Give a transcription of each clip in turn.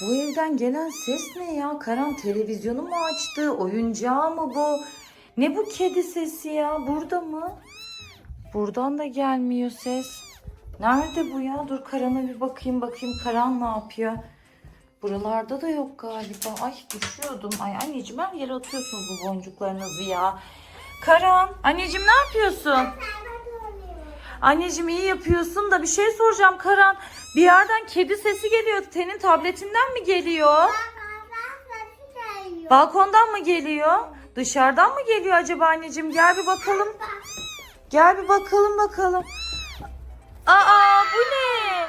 Bu evden gelen ses ne ya? Karan televizyonu mu açtı? Oyuncağı mı bu? Ne bu kedi sesi ya? Burada mı? Buradan da gelmiyor ses. Nerede bu ya? Dur Karan'a bir bakayım bakayım. Karan ne yapıyor? Buralarda da yok galiba. Ay düşüyordum. Ay anneciğim her yere atıyorsunuz bu boncuklarınızı ya. Karan, anneciğim ne yapıyorsun? Anneciğim iyi yapıyorsun da bir şey soracağım Karan. Bir yerden kedi sesi geliyor. Senin tabletinden mi geliyor? Balkondan mı geliyor? Dışarıdan mı geliyor acaba anneciğim? Gel bir bakalım. Gel bir bakalım bakalım. Aa bu ne?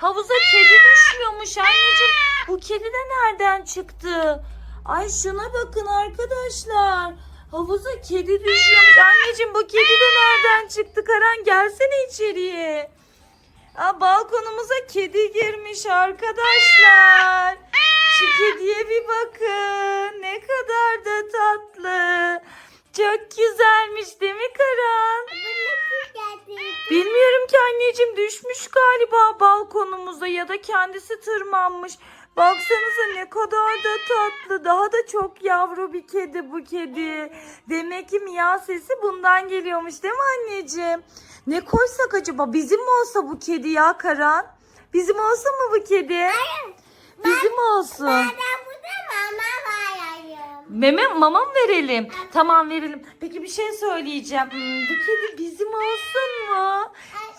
Havuza kedi düşüyormuş anneciğim. Bu kedi de nereden çıktı? Ay şuna bakın arkadaşlar. Havuza kedi düşüyormuş. Anneciğim bu kedi de nereden çıktı? Karan gelsene içeriye. Aa, balkonumuza kedi girmiş arkadaşlar. Şu kediye bir bakın. Ne kadar da tatlı. Çok güzelmiş değil mi Karan? Bilmiyorum ki anneciğim düşmüş galiba balkonumuza ya da kendisi tırmanmış. Baksanıza ne kadar da tatlı. Daha da çok yavru bir kedi bu kedi. Demek ki miyav sesi bundan geliyormuş değil mi anneciğim? Ne koysak acaba? Bizim mi olsa bu kedi ya Karan? Bizim olsa mı bu kedi? Bizim olsun. Meme mama mı verelim? Tamam verelim. Peki bir şey söyleyeceğim. Hmm, bu kedi bizim olsun mu?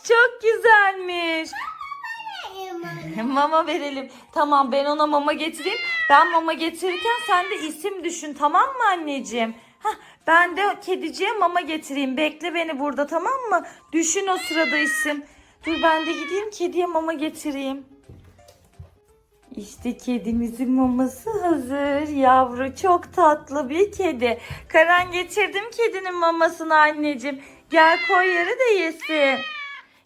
Çok güzelmiş. Mama verelim. Tamam ben ona mama getireyim. Ben mama getirirken sen de isim düşün tamam mı anneciğim? Hah, ben de kediciye mama getireyim. Bekle beni burada tamam mı? Düşün o sırada isim. Dur ben de gideyim kediye mama getireyim. İşte kedimizin maması hazır. Yavru çok tatlı bir kedi. Karan getirdim kedinin mamasını anneciğim. Gel koy yere de yesin.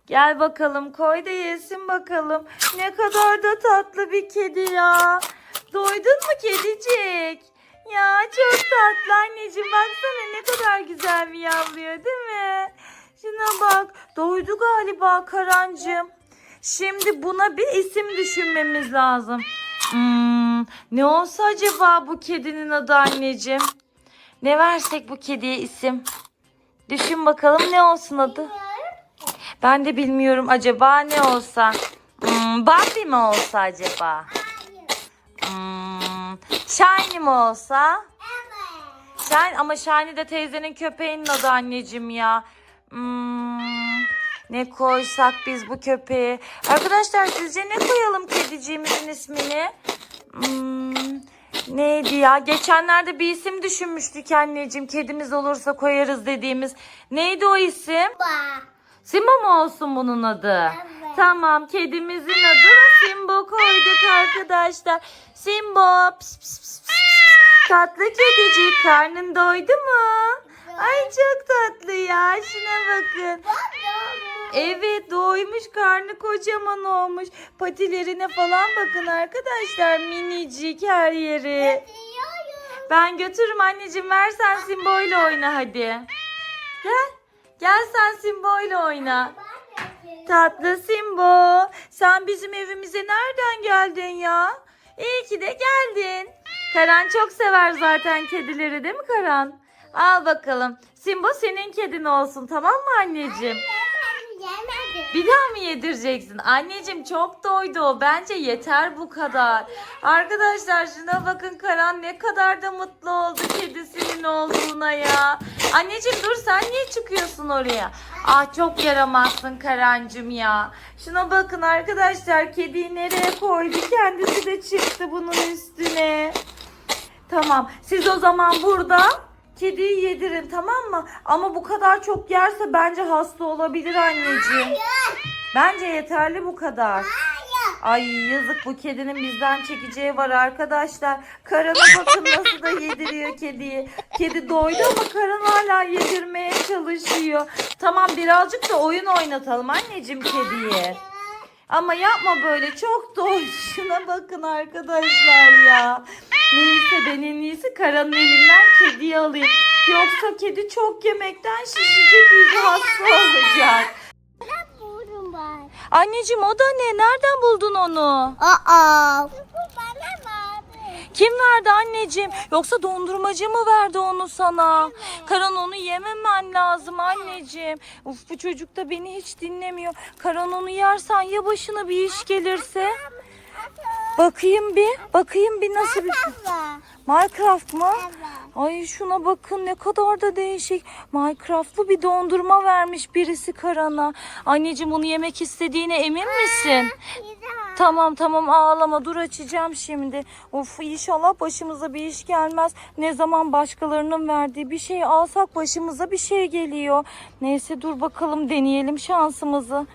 Gel bakalım koy da yesin bakalım. Ne kadar da tatlı bir kedi ya. Doydun mu kedicik? Ya çok tatlı anneciğim. Baksana ne kadar güzel miyavlıyor değil mi? Şuna bak. Doydu galiba Karancığım. Şimdi buna bir isim düşünmemiz lazım. Hmm, ne olsa acaba bu kedinin adı anneciğim? Ne versek bu kediye isim? Düşün bakalım ne olsun adı? Ben de bilmiyorum acaba ne olsa. Hmm, Bambi mi olsa acaba? Hmm, Shiny mi olsa? Shine ama Shiny de teyzenin köpeğinin adı anneciğim ya. Hmm, ne koysak biz bu köpeğe? Arkadaşlar sizce ne koyalım kediciğimizin ismini? Hmm, neydi ya? Geçenlerde bir isim düşünmüştük anneciğim. Kedimiz olursa koyarız dediğimiz. Neydi o isim? Simba mı olsun bunun adı? Evet. Tamam kedimizin adı da Simbo koyduk arkadaşlar. Simbo. Pis, pis, pis, pis. Tatlı kedicik karnın doydu mu? Ay çok tatlı ya şuna bakın. Evet doymuş karnı kocaman olmuş. Patilerine falan bakın arkadaşlar minicik her yeri. Ben götürürüm anneciğim ver sen Simbo ile oyna hadi. Gel. Gel sen Simbo ile oyna. Tatlı Simbo. Sen bizim evimize nereden geldin ya? İyi ki de geldin. Karan çok sever zaten kedileri değil mi Karan? Al bakalım. Simbo senin kedin olsun tamam mı anneciğim? Bir daha mı yedireceksin? Anneciğim çok doydu o. Bence yeter bu kadar. Arkadaşlar şuna bakın Karan ne kadar da mutlu oldu kedisinin olduğuna ya. Anneciğim dur sen niye çıkıyorsun oraya? Ah çok yaramazsın Karancım ya. Şuna bakın arkadaşlar kediyi nereye koydu? Kendisi de çıktı bunun üstüne. Tamam siz o zaman burada kediyi yedirin tamam mı? Ama bu kadar çok yerse bence hasta olabilir anneciğim. Bence yeterli bu kadar. Ay yazık bu kedinin bizden çekeceği var arkadaşlar. Karan'a bakın nasıl da yediriyor kediyi. Kedi doydu ama Karan hala yedirmeye çalışıyor. Tamam birazcık da oyun oynatalım anneciğim kediye. Ama yapma böyle çok. Şuna bakın arkadaşlar ya. Neyse ben en iyisi Karan'ın elinden kediyi alayım. Yoksa kedi çok yemekten şişecek iyice hasta olacak. Anneciğim o da ne? Nereden buldun onu? Aa. Kim verdi anneciğim? Yoksa dondurmacı mı verdi onu sana? Karan onu yememen lazım anneciğim. Uf bu çocuk da beni hiç dinlemiyor. Karan onu yersen ya başına bir iş gelirse? Bakayım bir, bakayım bir nasıl bir... Minecraft mı? Ay şuna bakın ne kadar da değişik. Minecraft'lı bir dondurma vermiş birisi Karan'a. Anneciğim bunu yemek istediğine emin misin? Tamam tamam ağlama dur açacağım şimdi. Of inşallah başımıza bir iş gelmez. Ne zaman başkalarının verdiği bir şey alsak başımıza bir şey geliyor. Neyse dur bakalım deneyelim şansımızı.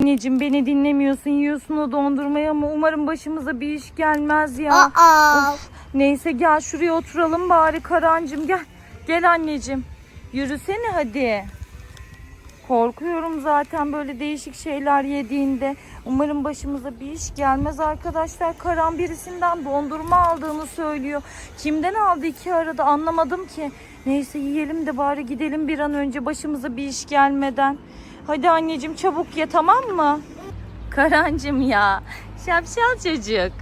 Anneciğim beni dinlemiyorsun yiyorsun o dondurmayı ama umarım başımıza bir iş gelmez ya. Aa. Of, neyse gel şuraya oturalım bari Karancığım gel. Gel anneciğim. Yürüsene hadi. Korkuyorum zaten böyle değişik şeyler yediğinde. Umarım başımıza bir iş gelmez arkadaşlar. Karan birisinden dondurma aldığını söylüyor. Kimden aldı iki arada anlamadım ki. Neyse yiyelim de bari gidelim bir an önce başımıza bir iş gelmeden. Hadi anneciğim çabuk ye tamam mı? Karancım ya. Şapşal çocuk.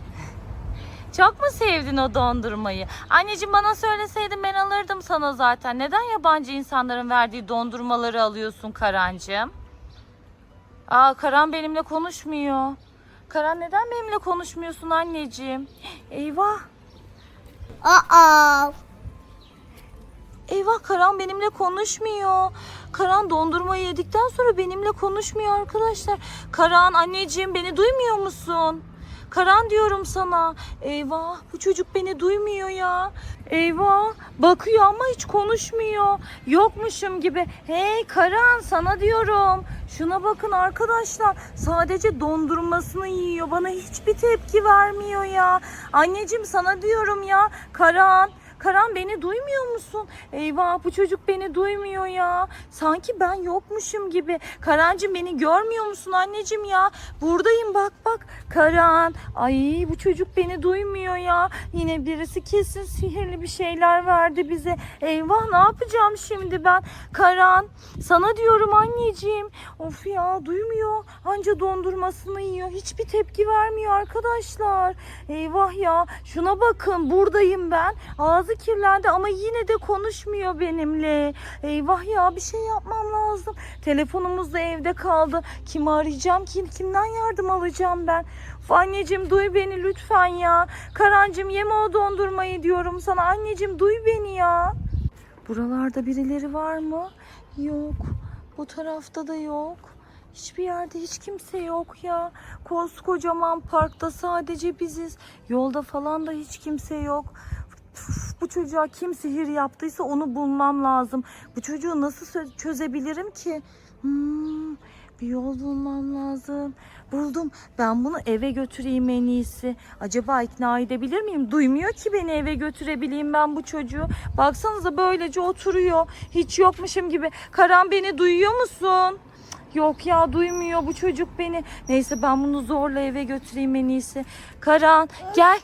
Çok mu sevdin o dondurmayı? Anneciğim bana söyleseydin ben alırdım sana zaten. Neden yabancı insanların verdiği dondurmaları alıyorsun Karancığım? Aa Karan benimle konuşmuyor. Karan neden benimle konuşmuyorsun anneciğim? Eyvah. Aa. Eyvah Karan benimle konuşmuyor. Karan dondurmayı yedikten sonra benimle konuşmuyor arkadaşlar. Karan anneciğim beni duymuyor musun? Karan diyorum sana. Eyvah bu çocuk beni duymuyor ya. Eyvah bakıyor ama hiç konuşmuyor. Yokmuşum gibi. Hey Karan sana diyorum. Şuna bakın arkadaşlar. Sadece dondurmasını yiyor. Bana hiçbir tepki vermiyor ya. Anneciğim sana diyorum ya. Karan. Karan beni duymuyor musun? Eyvah bu çocuk beni duymuyor ya. Sanki ben yokmuşum gibi. Karancığım beni görmüyor musun anneciğim ya? Buradayım bak bak. Karan. Ay bu çocuk beni duymuyor ya. Yine birisi kesin sihirli bir şeyler verdi bize. Eyvah ne yapacağım şimdi ben? Karan sana diyorum anneciğim. Of ya duymuyor. Anca dondurmasını yiyor. Hiçbir tepki vermiyor arkadaşlar. Eyvah ya. Şuna bakın buradayım ben. Ağzı kirlendi ama yine de konuşmuyor benimle. Eyvah ya bir şey yapmam lazım. Telefonumuz da evde kaldı. Kimi arayacağım ki? Kimden yardım alacağım ben? Anneciğim duy beni lütfen ya. Karancığım yeme o dondurmayı diyorum sana. Anneciğim duy beni ya. Buralarda birileri var mı? Yok. Bu tarafta da yok. Hiçbir yerde hiç kimse yok ya. Koskocaman parkta sadece biziz. Yolda falan da hiç kimse yok. Bu çocuğa kim sihir yaptıysa onu bulmam lazım. Bu çocuğu nasıl çözebilirim ki? Hmm, bir yol bulmam lazım. Buldum. Ben bunu eve götüreyim en iyisi. Acaba ikna edebilir miyim? Duymuyor ki beni eve götürebileyim ben bu çocuğu. Baksanıza böylece oturuyor. Hiç yokmuşum gibi. Karan beni duyuyor musun? Yok ya duymuyor bu çocuk beni. Neyse ben bunu zorla eve götüreyim en iyisi. Karan gel.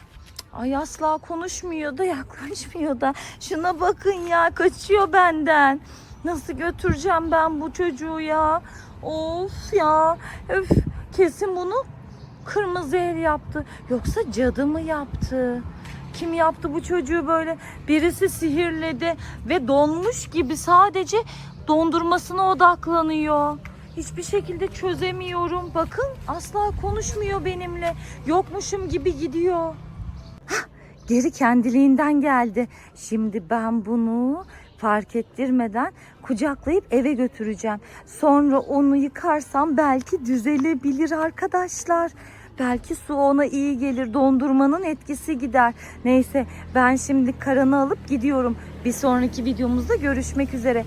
Ay asla konuşmuyor da yaklaşmıyor da. Şuna bakın ya kaçıyor benden. Nasıl götüreceğim ben bu çocuğu ya? Of ya. Öf. Kesin bunu kırmızı el yaptı. Yoksa cadı mı yaptı? Kim yaptı bu çocuğu böyle? Birisi sihirledi ve donmuş gibi sadece dondurmasına odaklanıyor. Hiçbir şekilde çözemiyorum. Bakın asla konuşmuyor benimle. Yokmuşum gibi gidiyor. Geri kendiliğinden geldi. Şimdi ben bunu fark ettirmeden kucaklayıp eve götüreceğim. Sonra onu yıkarsam belki düzelebilir arkadaşlar. Belki su ona iyi gelir. Dondurmanın etkisi gider. Neyse ben şimdi Karan'ı alıp gidiyorum. Bir sonraki videomuzda görüşmek üzere.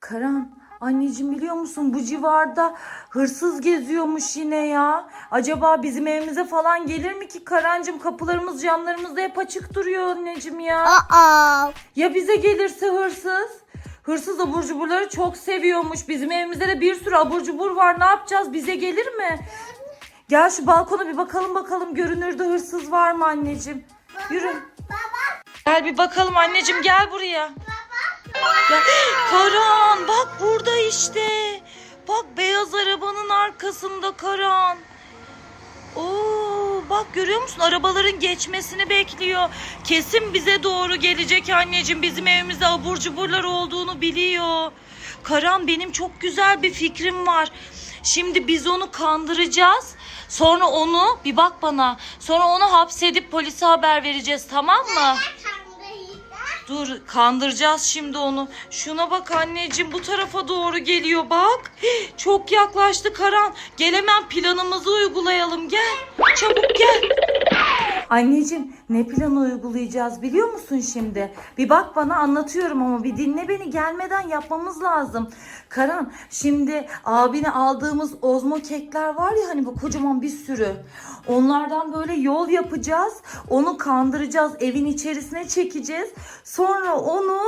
Karan anneciğim biliyor musun bu civarda hırsız geziyormuş yine ya. Acaba bizim evimize falan gelir mi ki Karancığım kapılarımız camlarımız da hep açık duruyor anneciğim ya. Aa. Ya bize gelirse hırsız? Hırsız abur cuburları çok seviyormuş. Bizim evimizde de bir sürü abur cubur var. Ne yapacağız? Bize gelir mi? Gel şu balkona bir bakalım bakalım. Görünürde hırsız var mı anneciğim? Yürü. Gel bir bakalım anneciğim gel buraya. Gel. Karan bak burada işte. Bak beyaz arabanın arkasında Karan. Oo bak görüyor musun? Arabaların geçmesini bekliyor. Kesin bize doğru gelecek anneciğim. Bizim evimizde abur cuburlar olduğunu biliyor. Karan benim çok güzel bir fikrim var. Şimdi biz onu kandıracağız. Sonra onu bir bak bana. Sonra onu hapsedip polise haber vereceğiz tamam mı? Dur kandıracağız şimdi onu. Şuna bak anneciğim bu tarafa doğru geliyor bak. Çok yaklaştı Karan. Gel hemen planımızı uygulayalım gel. Çabuk gel. Anneciğim ne planı uygulayacağız biliyor musun şimdi? Bir bak bana anlatıyorum ama bir dinle beni gelmeden yapmamız lazım. Karan şimdi abine aldığımız ozmo kekler var ya hani bu kocaman bir sürü. Onlardan böyle yol yapacağız. Onu kandıracağız. Evin içerisine çekeceğiz. Sonra onu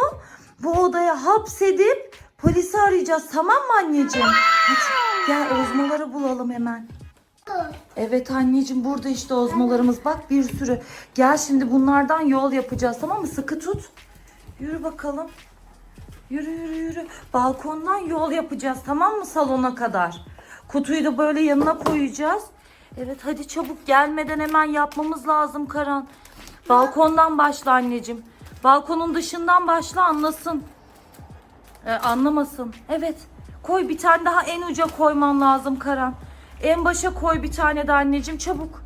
bu odaya hapsedip polisi arayacağız. Tamam mı anneciğim? Hadi gel ozmoları bulalım hemen. Evet anneciğim burada işte ozmolarımız bak bir sürü. Gel şimdi bunlardan yol yapacağız tamam mı? Sıkı tut. Yürü bakalım. Yürü yürü yürü. Balkondan yol yapacağız tamam mı salona kadar? Kutuyu da böyle yanına koyacağız. Evet hadi çabuk gelmeden hemen yapmamız lazım Karan. Balkondan başla anneciğim. Balkonun dışından başla anlasın. Ee, anlamasın. Evet. Koy bir tane daha en uca koyman lazım Karan. En başa koy bir tane de anneciğim çabuk.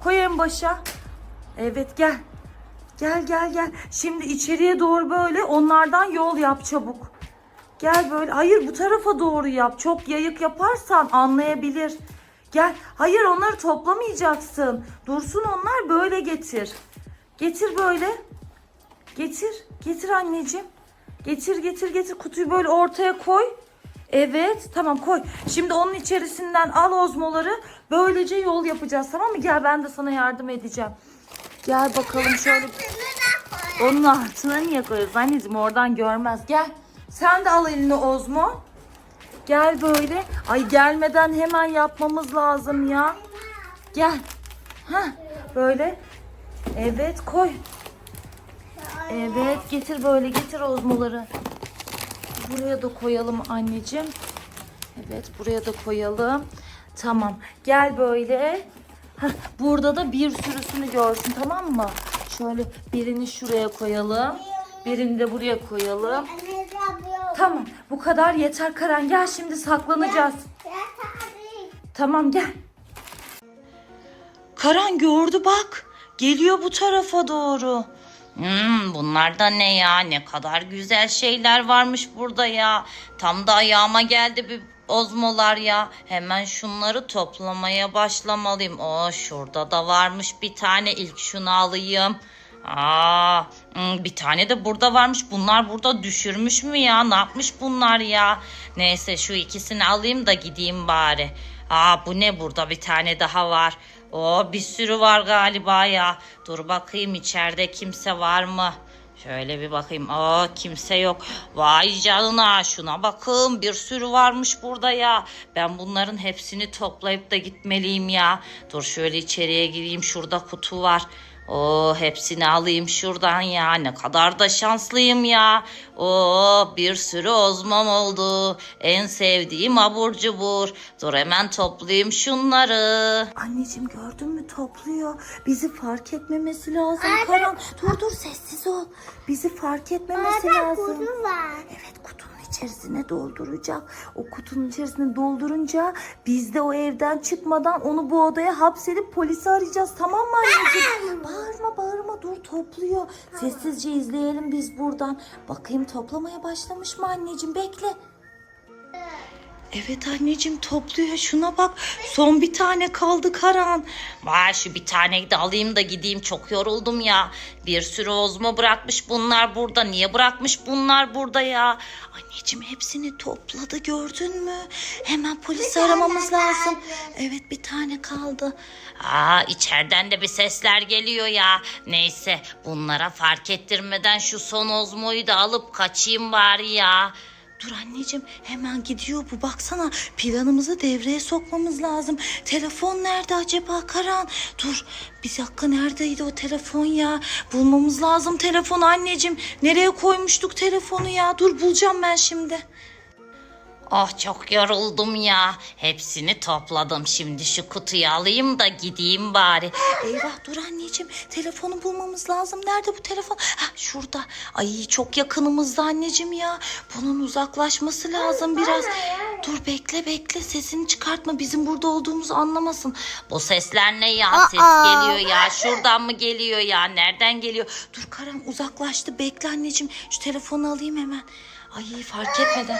Koy en başa. Evet gel. Gel gel gel. Şimdi içeriye doğru böyle onlardan yol yap çabuk. Gel böyle. Hayır bu tarafa doğru yap. Çok yayık yaparsan anlayabilir. Gel. Hayır onları toplamayacaksın. Dursun onlar böyle getir. Getir böyle. Getir. Getir anneciğim. Getir getir getir kutuyu böyle ortaya koy. Evet tamam koy. Şimdi onun içerisinden al ozmoları. Böylece yol yapacağız tamam mı? Gel ben de sana yardım edeceğim. Gel bakalım şöyle. Onun altına niye koyuyorsun anneciğim oradan görmez. Gel. Sen de al eline ozmo. Gel böyle. Ay gelmeden hemen yapmamız lazım ya. Gel. Hah böyle. Evet koy. Evet getir böyle getir ozmoları. Buraya da koyalım anneciğim. Evet buraya da koyalım. Tamam gel böyle. Hah, burada da bir sürüsünü görsün tamam mı? Şöyle birini şuraya koyalım. Birini de buraya koyalım. Tamam bu kadar yeter Karan. Gel şimdi saklanacağız. Tamam gel. Karan gördü bak. Geliyor bu tarafa doğru. Hmm, bunlar da ne ya? Ne kadar güzel şeyler varmış burada ya. Tam da ayağıma geldi bir ozmolar ya. Hemen şunları toplamaya başlamalıyım. Oo, şurada da varmış bir tane. İlk şunu alayım. Aa, hmm, bir tane de burada varmış. Bunlar burada düşürmüş mü ya? Ne yapmış bunlar ya? Neyse şu ikisini alayım da gideyim bari. Aa bu ne burada bir tane daha var. Oo bir sürü var galiba ya. Dur bakayım içeride kimse var mı? Şöyle bir bakayım. Aa kimse yok. Vay canına şuna bakın bir sürü varmış burada ya. Ben bunların hepsini toplayıp da gitmeliyim ya. Dur şöyle içeriye gireyim. Şurada kutu var. Oo hepsini alayım şuradan ya. Ne kadar da şanslıyım ya. Oo bir sürü ozmam oldu. En sevdiğim abur cubur. Dur hemen toplayayım şunları. Anneciğim gördün mü topluyor. Bizi fark etmemesi lazım Karan. Dur dur sessiz ol. Bizi fark etmemesi lazım. Evet kutunun içerisine dolduracak. O kutunun içerisine doldurunca biz de o evden çıkmadan onu bu odaya hapsedip polisi arayacağız. Tamam mı anneciğim? Bağırma bağırma dur topluyor. Sessizce izleyelim biz buradan. Bakayım toplamaya başlamış mı anneciğim? Bekle. Evet anneciğim topluyor şuna bak. Son bir tane kaldı Karan. Vay şu bir tane de alayım da gideyim çok yoruldum ya. Bir sürü ozmo bırakmış bunlar burada. Niye bırakmış bunlar burada ya? Anneciğim hepsini topladı gördün mü? Hemen polisi aramamız lazım. Evet bir tane kaldı. Aa içeriden de bir sesler geliyor ya. Neyse bunlara fark ettirmeden şu son ozmoyu da alıp kaçayım bari ya. Dur anneciğim hemen gidiyor bu baksana planımızı devreye sokmamız lazım. Telefon nerede acaba Karan? Dur bir dakika neredeydi o telefon ya? Bulmamız lazım telefonu anneciğim. Nereye koymuştuk telefonu ya? Dur bulacağım ben şimdi. Oh çok yoruldum ya. Hepsini topladım. Şimdi şu kutuyu alayım da gideyim bari. Eyvah dur anneciğim. Telefonu bulmamız lazım. Nerede bu telefon? Ha şurada. Ay çok yakınımızda anneciğim ya. Bunun uzaklaşması lazım biraz. Dur bekle bekle sesini çıkartma. Bizim burada olduğumuzu anlamasın. Bu sesler ne ya? Ses geliyor ya. Şuradan mı geliyor ya? Nereden geliyor? Dur Karan uzaklaştı. Bekle anneciğim. Şu telefonu alayım hemen. Ay fark etmeden.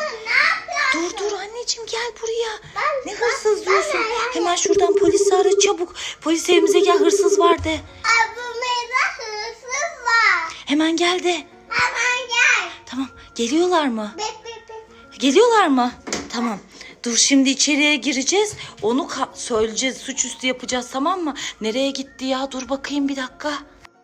Dur dur anneciğim gel buraya. Ne hırsız diyorsun? Hemen şuradan polisi ara çabuk. Polis evimize gel hırsız var de. Ablamızda hırsız var. Hemen gel de. Hemen gel. Tamam geliyorlar mı? Geliyorlar mı? Tamam. Dur şimdi içeriye gireceğiz. Onu söyleyeceğiz. Suçüstü yapacağız tamam mı? Nereye gitti ya? Dur bakayım bir dakika.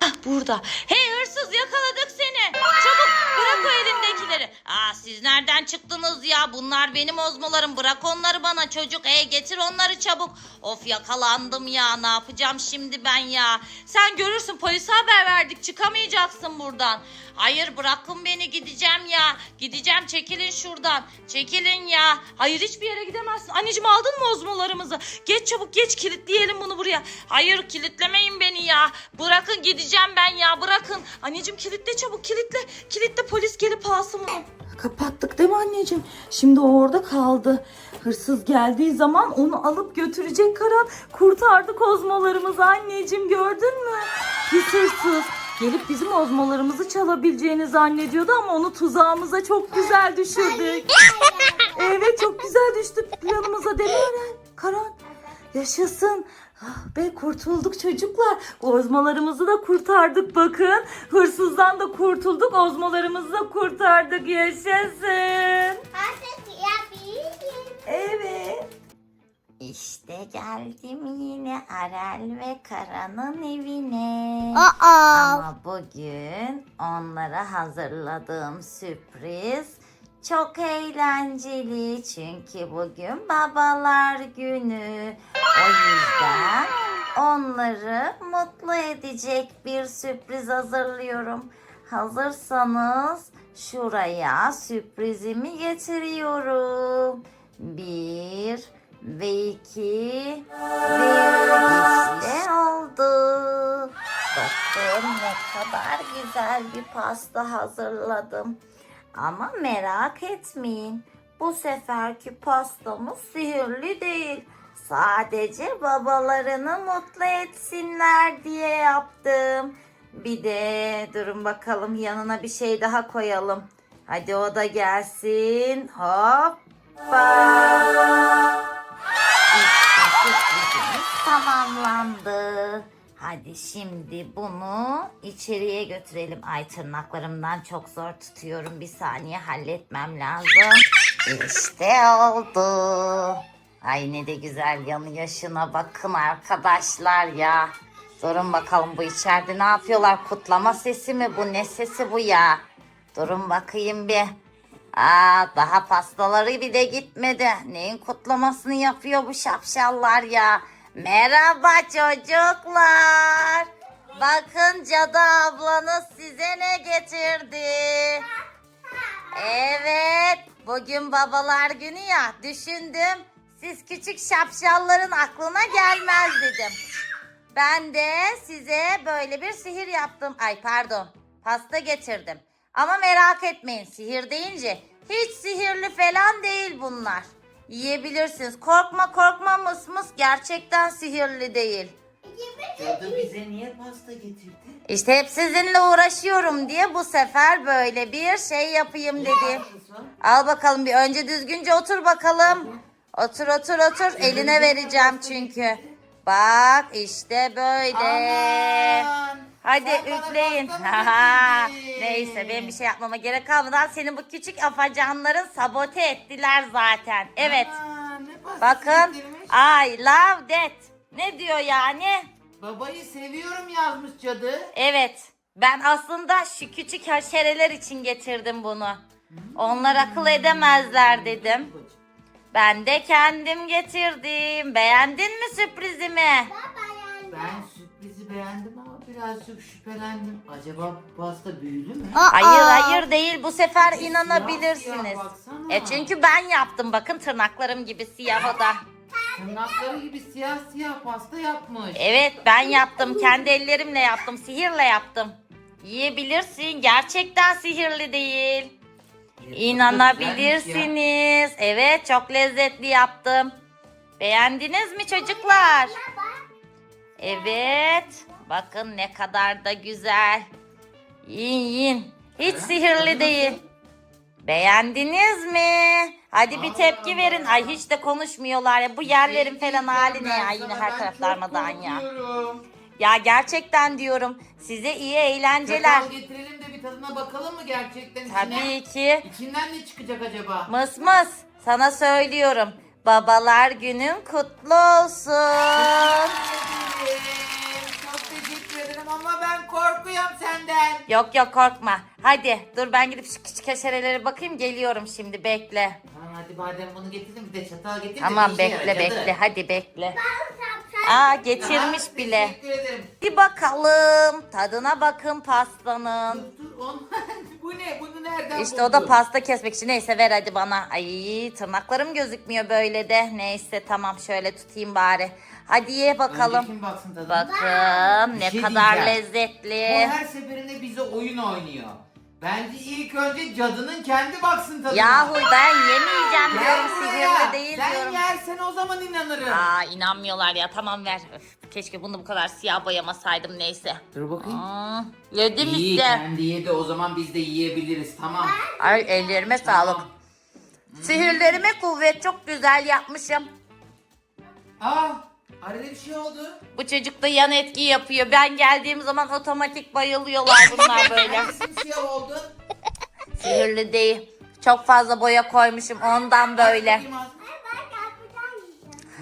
Hah burada. Hey hırsız yakaladık seni. Çabuk bırak o elindekileri. Aa siz nereden çıktınız ya? Bunlar benim ozmalarım. Bırak onları bana çocuk. Hey getir onları çabuk. Of yakalandım ya. Ne yapacağım şimdi ben ya? Sen görürsün polise haber verdik. Çıkamayacaksın buradan. Hayır bırakın beni gideceğim ya. Gideceğim çekilin şuradan. Çekilin ya. Hayır hiçbir yere gidemezsin. Anneciğim aldın mı ozmalarımızı? Geç çabuk geç kilitleyelim bunu buraya. Hayır kilitlemeyin beni ya. Bırakın gideceğim ben ya bırakın. Anneciğim kilitle çabuk kilitle. Kilitle polis gelip alsın bunu. Kapattık değil mi anneciğim? Şimdi o orada kaldı. Hırsız geldiği zaman onu alıp götürecek Karan. Kurtardık ozmalarımızı anneciğim gördün mü? Pis hırsız. Gelip bizim ozmalarımızı çalabileceğini zannediyordu ama onu tuzağımıza çok güzel düşürdük. evet çok güzel düştük planımıza değil mi Eren? Karan yaşasın. Ah be kurtulduk çocuklar. Ozmalarımızı da kurtardık bakın. Hırsızdan da kurtulduk. Ozmalarımızı da kurtardık. Yaşasın. Artık yapayım. Evet. İşte geldim yine Arel ve Karan'ın evine. Aa. Ama bugün onlara hazırladığım sürpriz çok eğlenceli. Çünkü bugün babalar günü. O yüzden onları mutlu edecek bir sürpriz hazırlıyorum. Hazırsanız şuraya sürprizimi getiriyorum. Bir ve iki ve işte oldu. Bakın ne kadar güzel bir pasta hazırladım. Ama merak etmeyin. Bu seferki pastamız sihirli değil. Sadece babalarını mutlu etsinler diye yaptım. Bir de durun bakalım yanına bir şey daha koyalım. Hadi o da gelsin. Hoppa. Tamamlandı. Hadi şimdi bunu içeriye götürelim. Ay tırnaklarımdan çok zor tutuyorum. Bir saniye halletmem lazım. İşte oldu. Ay ne de güzel yanıyor şuna bakın arkadaşlar ya. Durun bakalım bu içeride ne yapıyorlar? Kutlama sesi mi bu? Ne sesi bu ya? Durun bakayım bir. Aa daha pastaları bir de gitmedi. Neyin kutlamasını yapıyor bu şapşallar ya? Merhaba çocuklar. Bakın cadı ablanız size ne getirdi. Evet, bugün babalar günü ya. Düşündüm, siz küçük şapşalların aklına gelmez dedim. Ben de size böyle bir sihir yaptım. Ay pardon, pasta getirdim. Ama merak etmeyin, sihir deyince hiç sihirli falan değil bunlar. Yiyebilirsiniz. Korkma korkma mıs mıs gerçekten sihirli değil. Cadı bize niye pasta getirdi? İşte hep sizinle uğraşıyorum diye bu sefer böyle bir şey yapayım dedim. Al bakalım bir önce düzgünce otur bakalım. Otur otur otur eline vereceğim çünkü. Bak işte böyle. Aman! Hadi Sen bana üfleyin. Neyse benim bir şey yapmama gerek kalmadan senin bu küçük afacanların sabote ettiler zaten. Evet. Aa, ne Bakın. I love that. Ne diyor yani? Babayı seviyorum yazmış cadı. Evet. Ben aslında şu küçük haşereler için getirdim bunu. Onlar akıl edemezler dedim. Ben de kendim getirdim. Beğendin mi sürprizimi? Ben sürprizi beğendim ama birazcık şüphelendim. Acaba bu pasta büyülü mü? Hayır Aa. hayır değil bu sefer inanabilirsiniz. siyah, baksana. E çünkü ben yaptım bakın tırnaklarım gibi siyah o da. Tırnakları gibi siyah siyah pasta yapmış. Evet ben yaptım kendi ellerimle yaptım sihirle yaptım. Yiyebilirsin gerçekten sihirli değil. İnanabilirsiniz. Evet çok lezzetli yaptım. Beğendiniz mi çocuklar? Evet. Bakın ne kadar da güzel. Yiyin yiyin. Hiç Ha, sihirli değil. nasıl? Beğendiniz mi? Hadi bir Allah tepki verin. Ay hiç de konuşmuyorlar ya. Bu yerlerin falan hali ne ya? Yine her ben taraf çok darmadağın ya. Ya gerçekten diyorum. Size iyi eğlenceler. Çatal getirelim de bir tadına bakalım mı gerçekten içine? Tabii ki. İçinden ne çıkacak acaba? Mıs mıs. Sana söylüyorum. Babalar günün kutlu olsun. Korkuyorum senden. Yok yok korkma. Hadi dur ben gidip şu küçük keşerelere bakayım geliyorum şimdi bekle. Tamam hadi madem bunu getirdin bir de çatal getir de Tamam bir işe bekle yarar, cadı. bekle hadi bekle. Aa getirmiş Aha, bile. Teşekkür ederim. Bir bakalım. Tadına bakın pastanın. Dur dur on... bu ne? Bunu nereden İşte o da buldun? pasta kesmek için. Neyse ver hadi bana. Ay tırnaklarım gözükmüyor böyle de. Neyse tamam şöyle tutayım bari. Hadi ye Önce bakalım. kim baksın tadına? Bakın Bir ne şey kadar diyeceğim. Bu lezzetli. her seferinde bize oyun oynuyor. Bence ilk önce cadının kendi baksın tadına. Yahu ben yemeyeceğim Gel diyorum buraya. sihirli değil Sen diyorum. yersen o zaman inanırım. Aa inanmıyorlar ya tamam ver. Öf, keşke bunu bu kadar siyah boyamasaydım neyse. Dur bakayım. Aa, yedim İyi işte. kendi yedi o zaman biz de yiyebiliriz tamam. Ay ellerime sağlık. Tamam. Sihirlerime kuvvet çok güzel yapmışım. Aa arada bir şey oldu. Bu çocuk da yan etki yapıyor. Ben geldiğim zaman otomatik bayılıyorlar bunlar böyle. Simsiyah oldun. Sihirli değil. Çok fazla boya koymuşum ondan böyle. Bakayım az.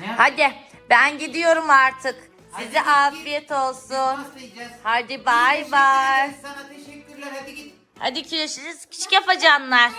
Ne? Hadi ben gidiyorum artık. Size Hadi git, afiyet olsun. pasta yiyeceğiz. Hadi Teşekkür bay bay. ederiz Sana teşekkürler hadi git. Hadi görüşürüz küçük yapacanlar.